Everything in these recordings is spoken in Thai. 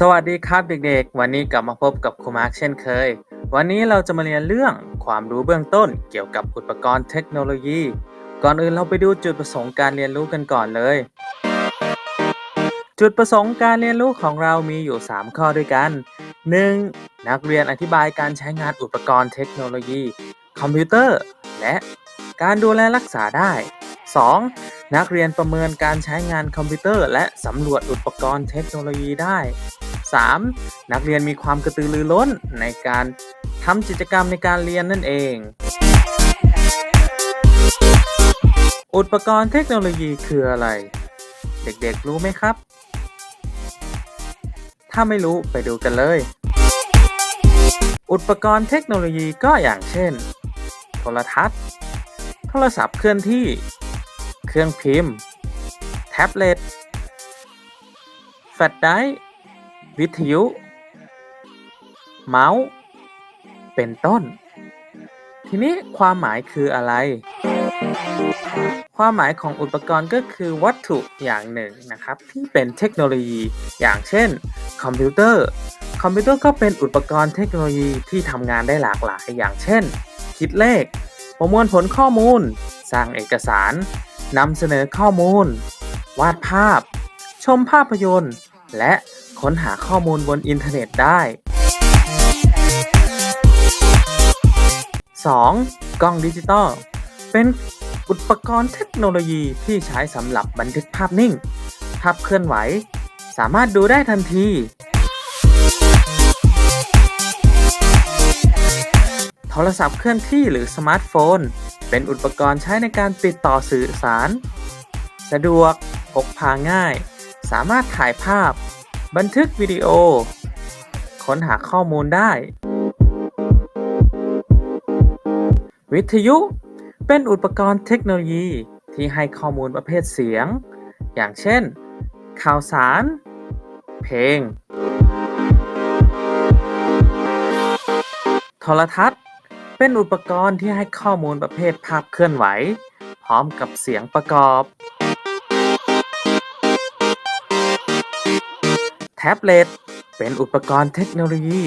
สวัสดีครับเด็กๆ วันนี้กลับมาพบกับครูมาร์คเช่นเคย วันนี้เราจะมาเรียนเรื่องความรู้เบื้องต้นเกี่ยวกับอุปกรณ์เทคโนโลยี ก่อนอื่นเราไปดูจุดประสงค์การเรียนรู้กันก่อนเลย จุดประสงค์การเรียนรู้ของเรามีอยู่ 3 ข้อด้วยกัน 1. นักเรียนอธิบายการใช้งานอุปกรณ์เทคโนโลยี คอมพิวเตอร์ และ การดูแลรักษาได้ 2. นักเรียนประเมินการใช้งานคอมพิวเตอร์และสำรวจอุปกรณ์เทคโนโลยีได้ 3. นักเรียนมีความกระตือรือร้นในการทำกิจกรรมในการเรียนนั่นเอง อุปกรณ์เทคโนโลยีคืออะไร เด็กๆรู้ไหมครับ ถ้าไม่รู้ไปดูกันเลย อุปกรณ์เทคโนโลยีก็อย่างเช่น โทรทัศน์ โทรศัพท์เคลื่อนที่ เครื่องพิมพ์ แท็บเล็ต แฟลชไดร์วิทยุ เมาส์ เป็นต้น ทีนี้ความหมายคืออะไร ความหมายของอุปกรณ์ก็คือวัตถุอย่างหนึ่งนะครับ ที่เป็นเทคโนโลยีอย่างเช่น คอมพิวเตอร์ คอมพิวเตอร์ก็เป็นอุปกรณ์เทคโนโลยีที่ทำงานได้หลากหลายอย่างเช่น คิดเลข ประมวลผลข้อมูล สร้างเอกสาร นำเสนอข้อมูล วาดภาพ ชมภาพยนตร์ และค้นหาข้อมูลบนอินเทอร์เน็ตได้ 2. กล้องดิจิตอล เป็นอุปกรณ์เทคโนโลยีที่ใช้สำหรับบันทึกภาพนิ่ง ภาพเคลื่อนไหว สามารถดูได้ทันที โทรศัพท์เคลื่อนที่หรือสมาร์ทโฟน เป็นอุปกรณ์ใช้ในการติดต่อสื่อสาร สะดวก พกพาง่าย สามารถถ่ายภาพ บันทึกวิดีโอ ค้นหาข้อมูลได้ วิทยุ เป็นอุปกรณ์เทคโนโลยีที่ให้ข้อมูลประเภทเสียง อย่างเช่น ข่าวสาร เพลง โทรทัศน์ เป็นอุปกรณ์ที่ให้ข้อมูลประเภทภาพเคลื่อนไหว พร้อมกับเสียงประกอบ แท็บเล็ตเป็นอุปกรณ์เทคโนโลยี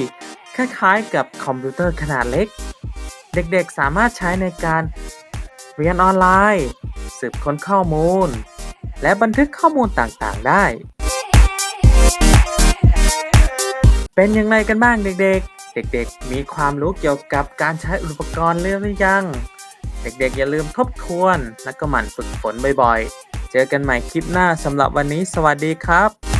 คล้ายๆ กับคอมพิวเตอร์ขนาดเล็ก เด็กๆสามารถใช้ในการเรียนออนไลน์ สืบค้นข้อมูล และบันทึกข้อมูลต่างๆได้ เป็นยังไงกันบ้างเด็กๆ เด็กๆ มีความรู้เกี่ยวกับการใช้อุปกรณ์หรือยัง เด็กๆ อย่าลืมทบทวน และก็หมั่นฝึกฝนบ่อยๆ เจอกันใหม่คลิปหน้าสำหรับวันนี้สวัสดีครับ